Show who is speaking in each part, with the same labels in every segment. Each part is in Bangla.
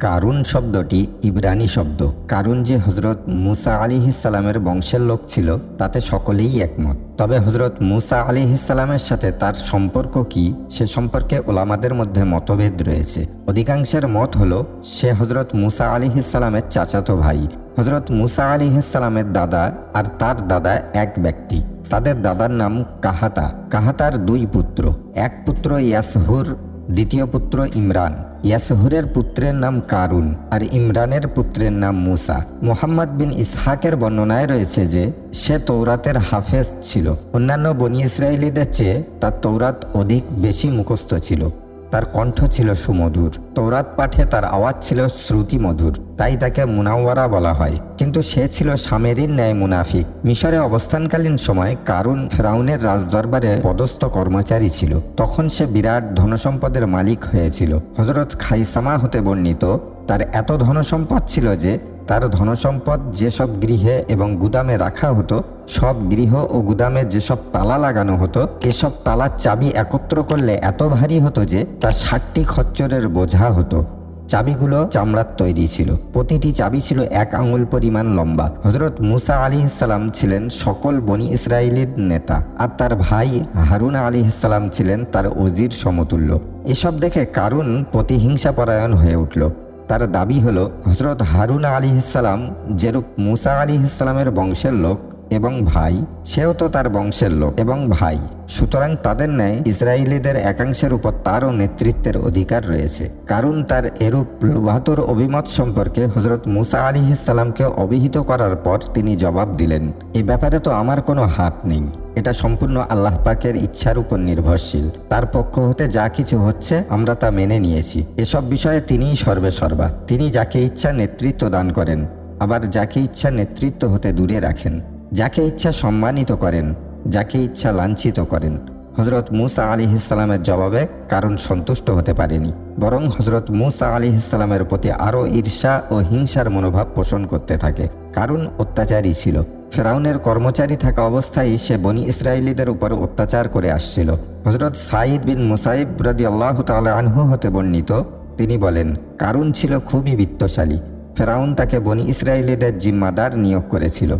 Speaker 1: কারুন শব্দটি ইব্রানি শব্দ। কারুন যে হজরত মুসা আলী ইসালামের বংশের লোক ছিল, তাতে সকলেই একমত। তবে হজরত মুসা আলী ইসালামের সাথে তার সম্পর্ক কি, সে সম্পর্কে ওলামাদের মধ্যে মতভেদ রয়েছে। অধিকাংশের মত হল, সে হজরত মুসা আলী ইসালামের চাচাতো ভাই। হজরত মুসা আলী ইসালামের দাদা আর তার দাদা এক ব্যক্তি। তাদের দাদার নাম কাহাতা। কাহাতার দুই পুত্র। এক পুত্র ইয়াসহুর, দ্বিতীয় পুত্র ইমরান। ইয়াসহুরের পুত্রের নাম কারুন আর ইমরানের পুত্রের নাম মুসা। মোহাম্মদ বিন ইসহাকের বর্ণনায় রয়েছে যে, সে তৌরাতের হাফেজ ছিল। অন্যান্য বনি ইসরায়েলিদের চেয়ে তার তৌরাত অধিক বেশি মুখস্থ ছিল। তার কণ্ঠ ছিল সুমধুর। তৌরাত পাঠে তার আওয়াজ ছিল শ্রুতি মধুর তাই তাকে মুনাওয়ারা বলা হয়। কিন্তু সে ছিল সামেরির ন্যায় মুনাফিক। মিশরে অবস্থানকালীন সময় কারুন ফেরাউনের রাজদরবারে পদস্থ কর্মচারী ছিল। তখন সে বিরাট ধনসম্পদের মালিক হয়েছিল। হজরত খাইসামা হতে বর্ণিত, তার এত ধনসম্পদ ছিল যে তার ধনসম্পদ যেসব গৃহে এবং গুদামে রাখা হতো, সব গৃহ ও গুদামে যেসব তালা লাগানো হতো, এসব তালার চাবি একত্র করলে এত ভারী হতো যে তার ষাটটি খচ্চরের বোঝা হতো। চাবিগুলো চামড়ার তৈরি ছিল। প্রতিটি চাবি ছিল এক আঙুল পরিমাণ লম্বা। হজরত মুসা আলী ইসালাম ছিলেন সকল বনি ইসরায়েলির নেতা আর তার ভাই হারুন আলী ইসালাম ছিলেন তার অজির সমতুল্য। এসব দেখে কারুন প্রতিহিংসা পরায়ণ হয়ে উঠল। তার দাবি হলো হজরত হারুন আলী ইসালাম যেরূপ মুসা আলী ইসলামের বংশের লোক এবং ভাই, সেও তো তার বংশের লোক এবং ভাই। সুতরাং তাদের ন্যায় ইসরায়েলিদের একাংশের উপর তারও নেতৃত্বের অধিকার রয়েছে। কারণ তার এরূপ লোভাতুর অভিমত সম্পর্কে হজরত মুসা আলী ইসলামকে অভিহিত করার পর তিনি জবাব দিলেন, এ ব্যাপারে তো আমার কোনো হাত নেই। এটা সম্পূর্ণ আল্লাহ পাকের ইচ্ছার উপর নির্ভরশীল। তার পক্ষ হতে যা কিছু হচ্ছে, আমরা তা মেনে নিয়েছি। এসব বিষয়ে তিনিই সর্বে সর্বা তিনি যাকে ইচ্ছা নেতৃত্ব দান করেন, আবার যাকে ইচ্ছা নেতৃত্ব হতে দূরে রাখেন, যাকে ইচ্ছা সম্মানিত করেন, যাকে ইচ্ছা লাঞ্ছিত করেন। হজরত মুসা আলী ইসলামের জবাবে কারণ সন্তুষ্ট হতে পারেনি, বরং হজরত মুসা আলী ইসলামের প্রতি আরও ঈর্ষা ও হিংসার মনোভাব পোষণ করতে থাকে। কারণ অত্যাচারী ছিল। ফেরাউনের কর্মচারী থাকা অবস্থায় সে বনি ইসরায়েলিদের উপর অত্যাচার করে আসছিল। হজরত সাঈদ বিন মুসাইব রাদি আল্লাহ তালা আনহু হতে বর্ণিত, তিনি বলেন কারণ ছিল খুবই বিত্তশালী। ফেরাউন তাকে বনি ইসরায়েলিদের জিম্মাদার নিয়োগ করেছিল।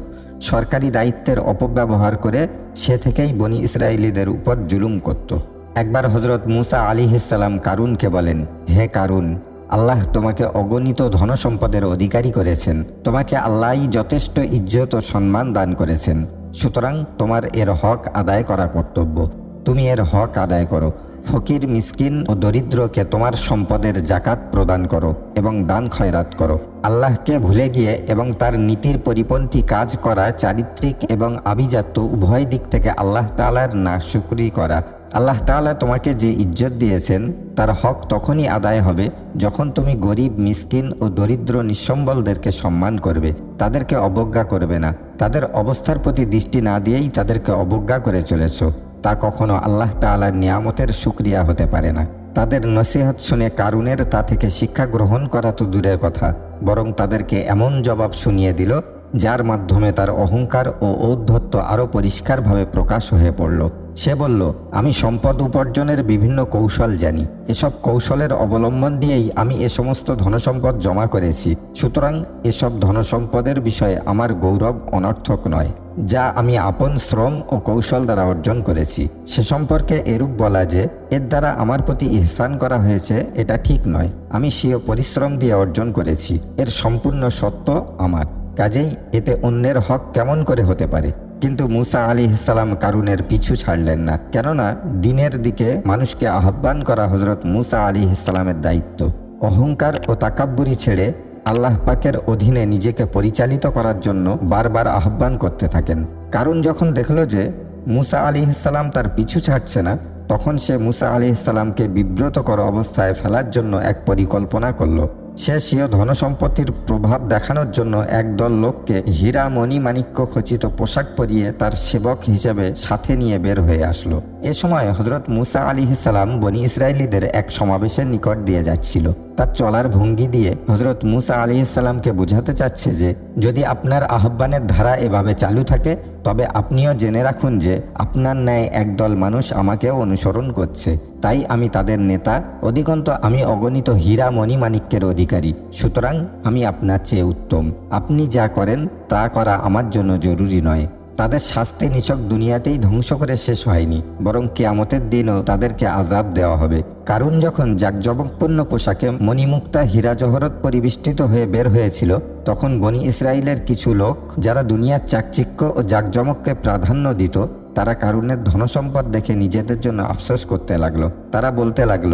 Speaker 1: সরকারি দায়িত্বের অপব্যবহার করে সে থেকেই বনি ইসরায়েলিদের উপর জুলুম করত। একবার হজরত মুসা আলী ইসালাম কারুনকে বলেন, হে কারুন আল্লাহ তোমাকে অগণিত ধনসম্পদের অধিকারী করেছেন। তোমাকে আল্লাহই যথেষ্ট ইজ্জত ও সম্মান দান করেছেন। সুতরাং তোমার এর হক আদায় করা কর্তব্য। তুমি এর হক আদায় করো। ফকির, মিসকিন ও দরিদ্রকে তোমার সম্পদের জাকাত প্রদান করো এবং দান খয়রাত করো। আল্লাহকে ভুলে গিয়ে এবং তার নীতির পরিপন্থী কাজ করা, চারিত্রিক এবং আভিজাত্য উভয় দিক থেকে আল্লাহ তালার নাশুকরি করা। আল্লাহ তাআলা তোমাকে যে ইজ্জত দিয়েছেন, তার হক তখনই আদায় হবে যখন তুমি গরিব, মিসকিন ও দরিদ্র নিঃসম্বলদেরকে সম্মান করবে। তাদেরকে অবজ্ঞা করবে না। তাদের অবস্থার প্রতি দৃষ্টি না দিয়েই তাদেরকে অবজ্ঞা করে চলেছ। তা কখনো আল্লাহ তাআলার নিয়ামতের সুক্রিয়া হতে পারে না। তাদের নসিহত শুনে কারুনের তা থেকে শিক্ষা গ্রহণ করা তো দূরের কথা, বরং তাদেরকে এমন জবাব শুনিয়ে দিল যার মাধ্যমে তার অহংকার ও ঔদ্ধত্য আরও পরিষ্কারভাবে প্রকাশ হয়ে পড়ল। সে বলল, আমি সম্পদ উপার্জনের বিভিন্ন কৌশল জানি। এসব কৌশলের অবলম্বন দিয়েই আমি এ সমস্ত ধনসম্পদ জমা করেছি। সুতরাং এসব ধনসম্পদের বিষয়ে আমার গৌরব অনর্থক নয়, যা আমি আপন শ্রম ও কৌশল দ্বারা অর্জন করেছি। সে সম্পর্কে এরূপ বলা যে, এর দ্বারা আমার প্রতি ইহসান করা হয়েছে, এটা ঠিক নয়। আমি স্বীয় পরিশ্রম দিয়ে অর্জন করেছি। এর সম্পূর্ণ সত্য আমার। কাজেই এতে অন্যের হক কেমন করে হতে পারে? কিন্তু মুসা আলী ইসালাম কারুনের পিছু ছাড়লেন না। কেননা দিনের দিকে মানুষকে আহ্বান করা হজরত মুসা আলী ইসলামের দায়িত্ব। অহংকার ও তাকাব্বুরি ছেড়ে আল্লাহ পাকের অধীনে নিজেকে পরিচালিত করার জন্য বারবার আহ্বান করতে থাকেন। কারণ যখন দেখল যে মুসা আলী ইসলাম তার পিছু ছাড়ছে না, তখন সে মুসা আলী ইসলামকে বিব্রতকর অবস্থায় ফেলার জন্য এক পরিকল্পনা করল। স্বীয় ধনসম্পত্তির প্রভাব দেখানোর জন্য একদল লোককে হীরা মণি মাণিক্য খচিত পোশাক পরিয়ে তার সেবক হিসেবে সাথে নিয়ে বের হয়ে আসলো। এ সময় হজরত মুসা আলী ইসালাম বনি ইসরায়েলিদের এক সমাবেশের নিকট দিয়ে যাচ্ছিল। তার চলার ভঙ্গি দিয়ে হজরত মুসা আলী ইসলামকে বোঝাতে চাচ্ছে যে, যদি আপনার আহ্বানের ধারা এভাবে চালু থাকে, তবে আপনিও জেনে রাখুন যে, আপনার ন্যায় একদল মানুষ আমাকেও অনুসরণ করছে। তাই আমি তাদের নেতা, অধিকন্ত আমি অগণিত হীরা মণিমাণিক্যের অধিকারী। সুতরাং আমি আপনার চেয়ে উত্তম। আপনি যা করেন, তা করা আমার জন্য জরুরি নয়। তাদের শাস্তি নিছক দুনিয়াতেই ধ্বংস করে শেষ হয়নি, বরং কেয়ামতের দিনও তাদেরকে আজাব দেওয়া হবে। কারণ যখন জাকজমকপূর্ণ পোশাকে মণিমুক্তা হীরা জহরত পরিবেষ্টিত হয়ে বের হয়েছিল, তখন বনি ইসরায়েলের কিছু লোক, যারা দুনিয়ার চাকচিক্য ও জাকজমককে প্রাধান্য দিত, তারা কারুনের ধনসম্পদ দেখে নিজেদের জন্য আফসোস করতে লাগল। তারা বলতে লাগল,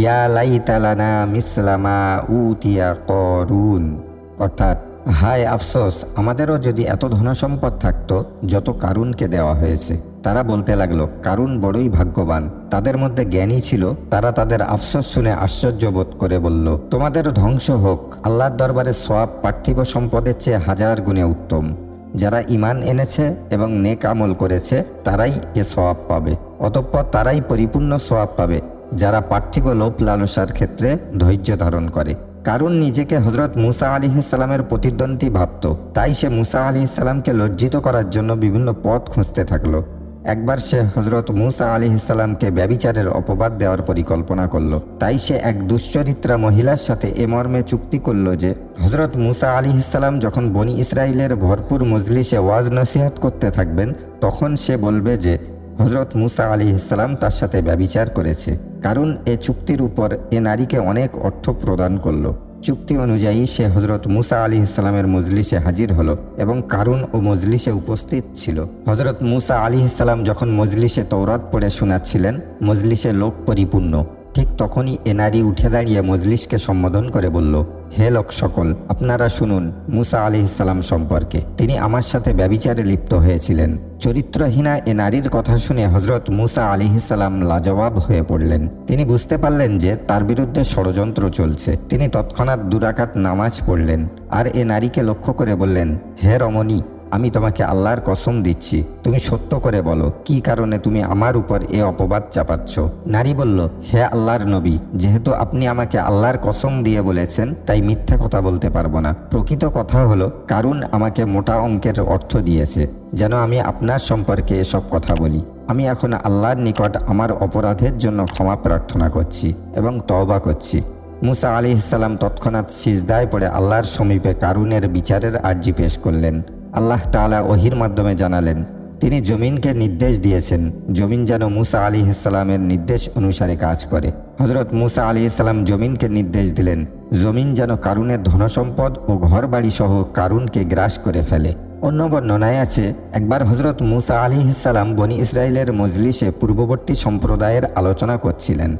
Speaker 1: ইয়া লাই তালানা মিসলামা উতিয়া করুন। অর্থাৎ হায় আফসোস, আমাদেরও যদি এত ধনসম্পদ থাকতো, যত কারুনকে দেওয়া হয়েছে। তারা বলতে লাগল, কারুন বড়ই ভাগ্যবান। তাদের মধ্যে জ্ঞানী ছিল, তারা তাদের আফসোস শুনে আশ্চর্য বোধ করে বলল, তোমাদের ধ্বংস হোক, আল্লাহর দরবারে সব পার্থিব সম্পদের চেয়ে হাজার গুণে উত্তম। যারা ইমান এনেছে এবং নেক আমল করেছে, তারাই এ সওয়াব পাবে। অতঃপর তারাই পরিপূর্ণ সওয়াব পাবে, যারা পার্থিব লোভ লালসার ক্ষেত্রে ধৈর্য ধারণ করে। কারণ নিজেকে হজরত মুসা আলী ইসলামের প্রতিদ্বন্দ্বী ভাবত। তাই সে মুসা আলী ইসলামকে লজ্জিত করার জন্য বিভিন্ন পথ খুঁজতে থাকল। একবার সে হজরত মুসা আলী ইসলামকে ব্যবিচারের অপবাদ দেওয়ার পরিকল্পনা করল। তাই সে এক দুশ্চরিত্রা মহিলার সাথে এ মর্মে চুক্তি করল যে হজরত মুসা আলী ইসলাম যখন বনি ইসরায়েলের ভরপুর মজলিসে ওয়াজ নসিহাত করতে থাকবেন, তখন সে বলবে যে হজরত মুসা আলী ইসলাম তার সাথে ব্যবিচার করেছে। কারণ এ চুক্তির উপর এ নারীকে অনেক অর্থ প্রদান করল। চুক্তি অনুযায়ী সে হজরত মুসা আলী ইসলামের মজলিসে হাজির হলো এবং কারুন ও মজলিসে উপস্থিত ছিল। হজরত মুসা আলী ইসলাম যখন মজলিসে তৌরাত পড়ে শোনাচ্ছিলেন, মজলিসে লোক পরিপূর্ণ। ঠিক তখনই এ নারী উঠে দাঁড়িয়ে মজলিসকে সম্বোধন করে বলল, হে লোক সকল, আপনারা শুনুন মুসা আলি ইসলাম সম্পর্কে। তিনি আমার সাথে ব্যবিচারে লিপ্ত হয়েছিলেন। চরিত্রহীনা এ নারীর কথা শুনে হজরত মুসা আলি ইসলাম লাজবাব হয়ে পড়লেন। তিনি বুঝতে পারলেন যে তার বিরুদ্ধে ষড়যন্ত্র চলছে। তিনি তৎক্ষণাৎ দুরাকাত নামাজ পড়লেন। আর এ নারীকে লক্ষ্য করে বললেন, হে রমণী আমি তোমাকে আল্লাহর কসম দিচ্ছি। তুমি সত্য করে বলো, কি কারণে তুমি আমার উপর এ অপবাদ চাপাচ্ছ? নারী বলল, হে আল্লাহর নবী, যেহেতু আপনি আমাকে আল্লাহর কসম দিয়ে বলেছেন, তাই মিথ্যা কথা বলতে পারব না। প্রকৃত কথা হলো কারণ আমাকে মোটা অঙ্কের অর্থ দিয়েছে, যেন আমি আপনার সম্পর্কে এসব কথা বলি। আমি এখন আল্লাহর নিকট আমার অপরাধের জন্য ক্ষমা প্রার্থনা করছি এবং তওবা করছি। মুসা আলি ইসলাম তৎক্ষণাৎ সিজদায় পড়ে আল্লাহর সমীপে কারুনের বিচারের আর্জি পেশ করলেন। আল্লাহ তাআলা ওহির মাধ্যমে জানালেন, তিনি জমিনকে নির্দেশ দিয়েছেন, জমিন যেন মুসা আলী ইসলামের নির্দেশ অনুসারে কাজ করে। হজরত মুসা আলী ইসলাম জমিনকে নির্দেশ দিলেন, জমিন যেন কারুনের ধনসম্পদ ও ঘরবাড়ি সহ কারুনকে গ্রাস করে ফেলে। অন্য বর্ণনায় আছে, একবার হজরত মুসা আলী ইসালাম বনি ইসরায়েলের মজলিসে পূর্ববর্তী সম্প্রদায়ের আলোচনা করছিলেন।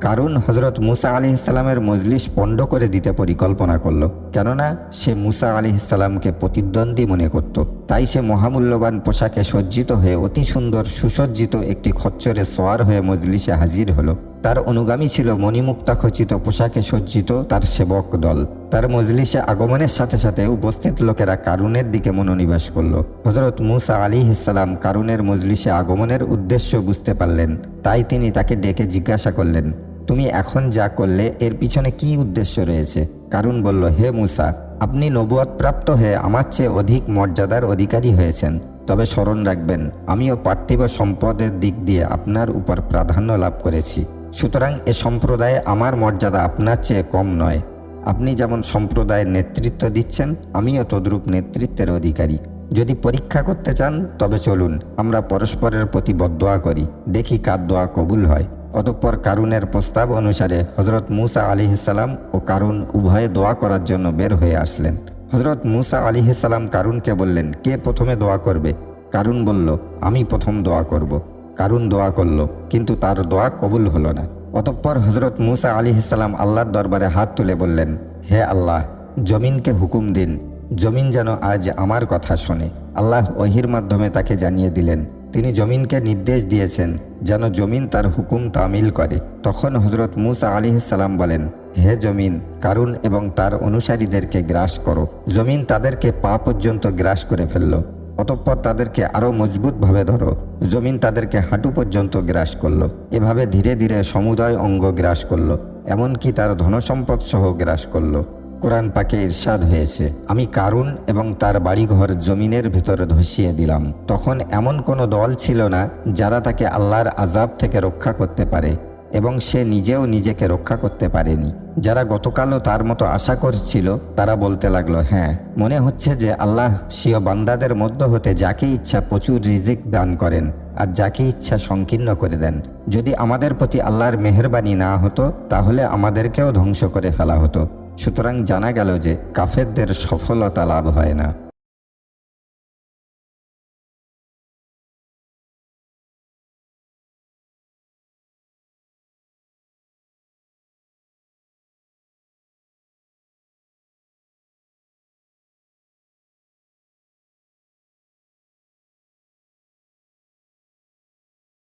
Speaker 1: কারণ হজরত মুসা আলি ইসলামের মজলিস পণ্ড করে দিতে পরিকল্পনা করল। কেননা সে মুসা আলি ইসলামকে প্রতিদ্বন্দ্বী মনে করত। তাই সে মহামূল্যবান পোশাকে সজ্জিত হয়ে অতি সুন্দর সুসজ্জিত একটি খচ্চরে সোয়ার হয়ে মজলিসে হাজির হলো। তার অনুগামী ছিল মণিমুক্তা খচিত পোশাকে সজ্জিত তার সেবক দল। তার মজলিসে আগমনের সাথে সাথে উপস্থিত লোকেরা কারুনের দিকে মনোনিবেশ করল। হজরত মুসা আলী ইসলাম কারুনের মজলিসে আগমনের উদ্দেশ্য বুঝতে পারলেন। তাই তিনি তাকে ডেকে জিজ্ঞাসা করলেন তুমি এখন যা করলে এর পিছনে কি উদ্দেশ্য রয়েছে? কারুন বলল, হে মুসা, আপনি নবুয়াত প্রাপ্ত হয়ে আমার চেয়ে অধিক মর্যাদার অধিকারী হয়েছেন। তবে স্মরণ রাখবেন, আমিও পার্থিব সম্পদের দিক দিয়ে আপনার উপর প্রাধান্য লাভ করেছি। সুতরাং এ সম্প্রদায়ে আমার মর্যাদা আপনার চেয়ে কম নয়। আপনি যেমন সম্প্রদায়ের নেতৃত্ব দিচ্ছেন, আমিও তদ্রূপ নেতৃত্বের অধিকারী। যদি পরীক্ষা করতে চান, তবে চলুন, আমরা পরস্পরের প্রতি বদোয়া করি। দেখি কার দোয়া কবুল হয়। অতঃপর কারুনের প্রস্তাব অনুসারে হজরত মুসা আলী ইসালাম ও কারুন উভয়ে দোয়া করার জন্য বের হয়ে আসলেন। হজরত মুসা আলী ইসালাম কারুনকে বললেন, কে প্রথমে দোয়া করবে? কারুন বলল, আমি প্রথম দোয়া করব। কারুন দোয়া করল, কিন্তু তার দোয়া কবুল হলো না। অতঃপর হজরত মুসা আলী ইসালাম আল্লাহর দরবারে হাত তুলে বললেন, হে আল্লাহ, জমিনকে হুকুম দিন। জমিন যেন আজ আমার কথা শোনে। আল্লাহ ওহির মাধ্যমে তাকে জানিয়ে দিলেন তিনি জমিনকে নির্দেশ দিয়েছেন, যেন জমিন তার হুকুম তামিল করে। তখন হজরত মুসা আলী সালাম বলেন, হে জমিন, কারুন এবং তার অনুসারীদেরকে গ্রাস করো। জমিন তাদেরকে পা পর্যন্ত গ্রাস করে ফেলল, অতঃপর তাদেরকে আরও মজবুতভাবে ধরো। জমিন তাদেরকে হাঁটু পর্যন্ত গ্রাস করল, এভাবে ধীরে ধীরে সমুদয় অঙ্গ গ্রাস করল, এমনকি তার ধনসম্পদ সহ গ্রাস করল। কোরআন পাকে ইরশাদ হয়েছে। আমি কারুন এবং তার বাড়িঘর জমিনের ভিতরে ধসিয়ে দিলাম। তখন এমন কোনো দল ছিল না যারা তাকে আল্লাহর আজাব থেকে রক্ষা করতে পারে এবং সে নিজেও নিজেকে রক্ষা করতে পারেনি। যারা গতকালও তার মতো আশা করছিল, তারা বলতে লাগল হ্যাঁ মনে হচ্ছে যে আল্লাহ স্বীয় বান্দাদের মধ্য হতে যাকে ইচ্ছা প্রচুর রিজিক দান করেন আর যাকে ইচ্ছা সংকীর্ণ করে দেন। যদি আমাদের প্রতি আল্লাহর মেহরবানি না হতো, তাহলে আমাদেরকেও ধ্বংস করে ফেলা হতো। সুতরাং জানা গেল যে কাফেরদের সফলতা লাভ হয় না।